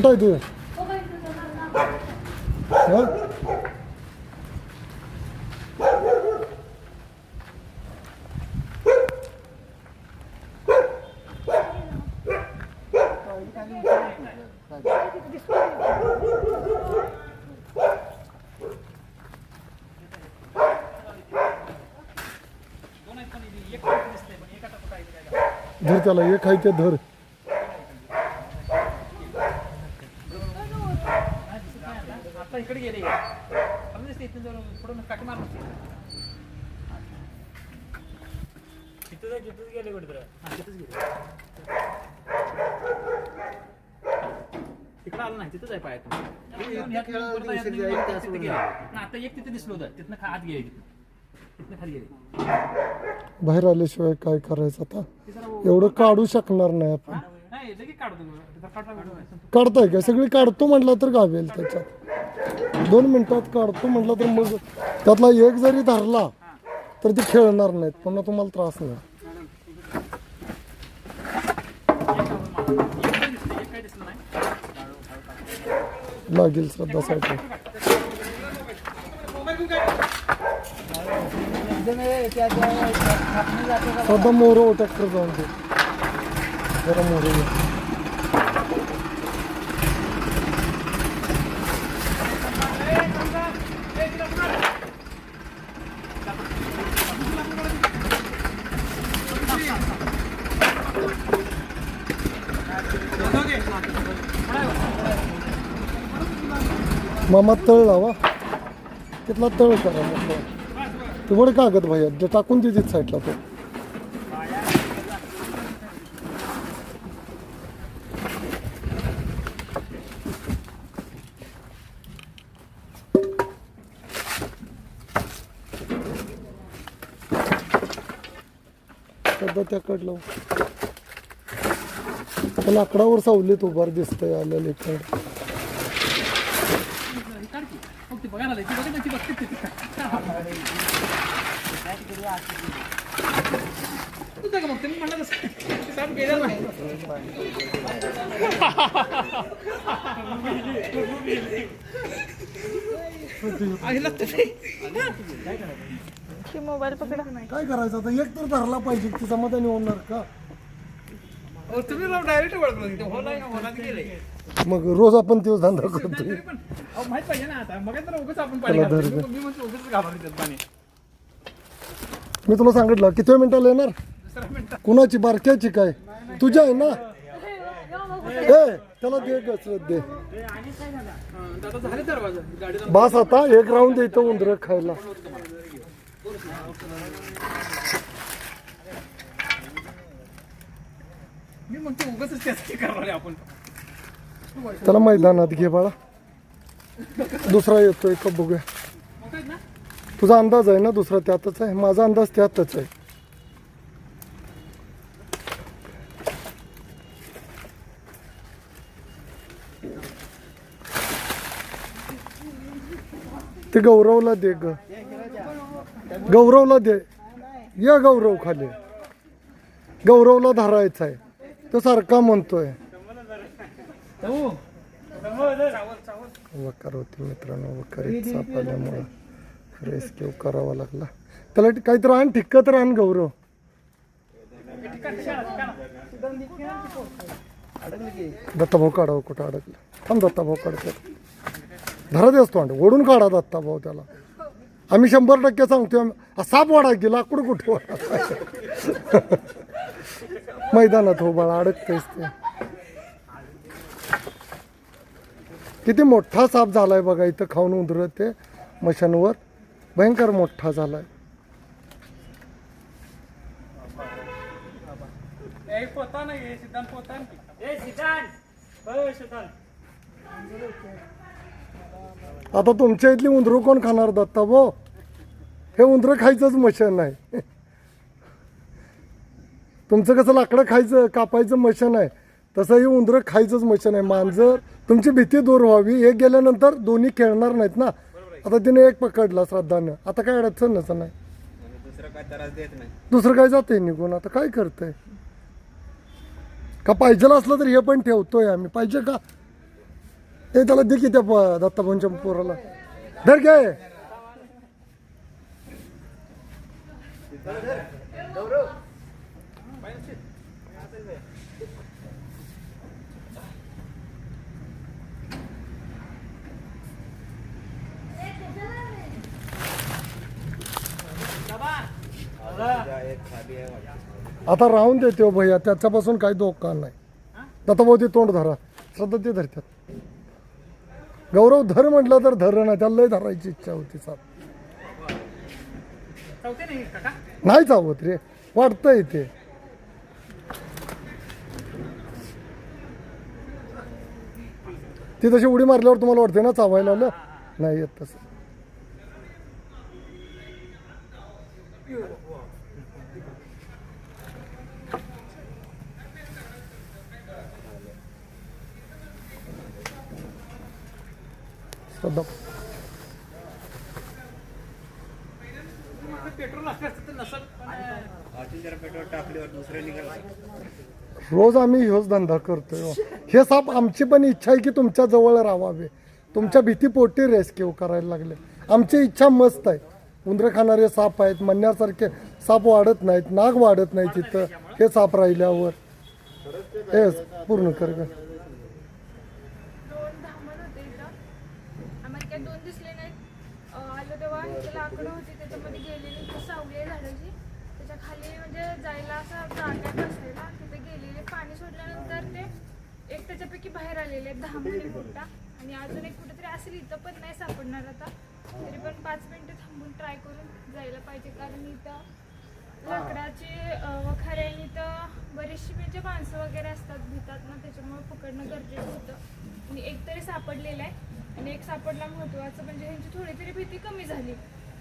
कुठं आहे तू हा? धर त्याला एक आहे ते धर आता इकडे गेले समजा दिसते इथून जर पुढे काठी मार तिथं जाय तिथंच गेले कुठे तिथंच गेले तिकडं आलं नाही तिथंच आहे पायात आता एक तिथे दिसलो होतं तिथनं खा- आत गेले तिथं तिथनं खाली गेले बाहेर आल्याशिवाय काय करायचं आता? एवढं काढू शकणार नाही आपण. काढताय का? सगळी काढतो म्हटलं तर गावेल त्याच्यात. दोन मिनिटात काढतो म्हटलं तर मग त्यातला एक जरी धरला तर ते खेळणार नाहीत पुन्हा तुम्हाला त्रास नाही. लागेल श्रद्धा साठी श्रद्धा मोर ट्रॅक्टर जाऊन ते जरा मोर मामा तळ लावा. तिथला तळ करा म्हटलं. ते बरं कागद भाई ते टाकून देते साईडला तो. सध्या त्याकडे लावू त्या लाकडावर सावलीत उभार दिसतंय आलेलं इकडे मग ती बघायला लागली. ती बघत ती बघते ती. तू का मग तुम्ही म्हणलं तसं. ते साहेब गेलेलं नाही. आईला तुम्ही की मोबाईल पकडा काय करायचं आता एक तर धरला पाहिजे ती समाधानी होणार का अहो, तुम्ही डायरेक्ट ओळखलं ते होला आहे, होला ते गेले मग रोज आपण तेच धंदा करतोय. तरी पण अहो, माहीत पाहिजे ना आता. मग तर उगाच आपण पाणी त्याला धर घालतो. दे. मी म्हणतो उगाच घालवलं त्यात पाणी. मी तुला सांगितलं किती मिनिटाला येणार? दुसरा मिनिट. कुणाची बारक्याची काय? तुझ्या आहे ना? ए त्याला दे गचरत दे. दादा झाले दरवाजा. गाडीला बास आता एक राऊंड द्यायचं उंदर खायला. मी म्हणतो उगाच त्यासाठी करणार आहे आपण. त्याला मैदानात घे बाळा. दुसरा येतोय का बघूया तुझा अंदाज आहे ना दुसरा त्यातच आहे? माझा अंदाज त्यातच आहे. ते गौरवला दे ग. गौरवला दे. या गौरव खाली. गौरवला धरायचा आहे. तो सारखा म्हणतोय. वकार होती मित्रांनो वकारीत सापडल्यामुळं रेस्क्यू करावा लागला. त्याला काहीतरी आण ठिक्क तर आण गौरव. दत्ताभाऊ काढावं कुठं अडकलं? थांब दत्ताभाऊ काढतो. धरा देस तोंड ओढून काढा दत्ताभाऊ त्याला. आम्ही शंभर टक्के सांगतोय साप वाढा की लाकूड कुठे वाढा मैदानात हो बाळा अडकतेस ते. किती मोठा साप झालाय बघा इथं खाऊन उंदरत ते मशांवर भयंकर मोठा झालाय. आता तुमच्या इथली उंदरं कोण खाणार दत्ता भाऊ? हे उंदरं खायचंच मशन आहे तुमचं कसं लाकडं खायचं कापायचं मशन आहे. तसं हे उंदरं खायचंच मशीन आहे मांजर. तुमची भीती दूर व्हावी. एक गेल्यानंतर दोन्ही खेळणार नाहीत ना. आता तिने एक पकडला श्रद्धानं. आता काय अडचण नसं नाही दुसरं काय त्रास देत नाही. दुसरं काय जाते निघून? आता काय करतंय? का पाहिजे असलं तर हे पण ठेवतोय आम्ही. पाहिजे का? ते त्याला दे की त्या प- दत्ताभाऊंच्या पोराला. धर घे तुझ्या एक खाली आहे वाटतं. आता राहून देते हो भैया त्याच्यापासून काही धोका नाही. दत्ताभाऊ ते तोंड धरा श्रद्धा ते धरतात. गौरव धर म्हटलं तर धर नाही त्याला लय धरायची इच्छा होती काका? नाही चावत रे वाटतंय ते. ती तशी उडी मारल्यावर तुम्हाला वाटते ना चावायला आलं? नाही येत तसं. रोज आम्ही ह्योच धंदा करतोय हो. हे. साप आमची पण इच्छा आहे की तुमच्या जवळ राहावे. तुमच्या भीतीपोटी रेस्क्यू करायला लागले. आमची इच्छा मस्त आहे. उंदरं खाणारे साप आहेत म्हणण्यासारखे साप वाढत नाहीत नाग वाढत नाही तिथं हे साप राहिल्यावर. हेच पूर्ण कर दोन दिसले नाहीत. तेव्हा लाकडं होती त्याच्यामध्ये गेलेली सावली आहे झाडाची खाली म्हणजे जायला असं जागा बसलेला तिथे गेलेले पाणी सोडल्यानंतर ते एक त्याच्यापैकी बाहेर आलेले आहेत दहा महिने मोठा. आणि अजून एक कुठेतरी असेल इथं पण नाही सापडणार आता. तरी पण पाच मिनिटं थांबून ट्राय करून जायला पाहिजे. कारण इथं लाकडाचे आणि इथं बरीचशी म्हणजे माणसं वगैरे असतात भितात ना त्याच्यामुळे पकडणं गरजेचं होतं. आणि एक तरी सापडलेला आहे. आणि एक सापडला महत्वाचं म्हणजे ह्यांची थोडी तरी भीती कमी झाली.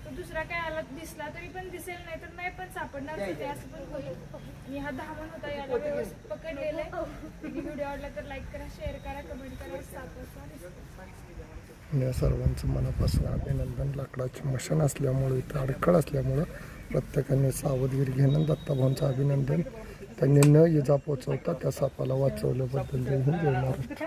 तो दुसरा काय आला दिसला तरी पण दिसेल नाही तर नाही पण सापडणार होते असं पण होईल. आणि हा धामण होता याला व्यवस्थित पकडलेला आहे. व्हिडिओ आवडला तर लाईक करा शेअर करा कमेंट करा साप वाचवा. या सर्वांचं मनापासून अभिनंदन. लाकडाची मशन असल्यामुळं इथं अडखळ असल्यामुळं प्रत्येकाने सावधगिरी घेणं दत्ताभाऊंचं अभिनंदन. त्यांनी न इजा पोचवता त्या सापाला वाचवल्याबद्दल देऊन देणार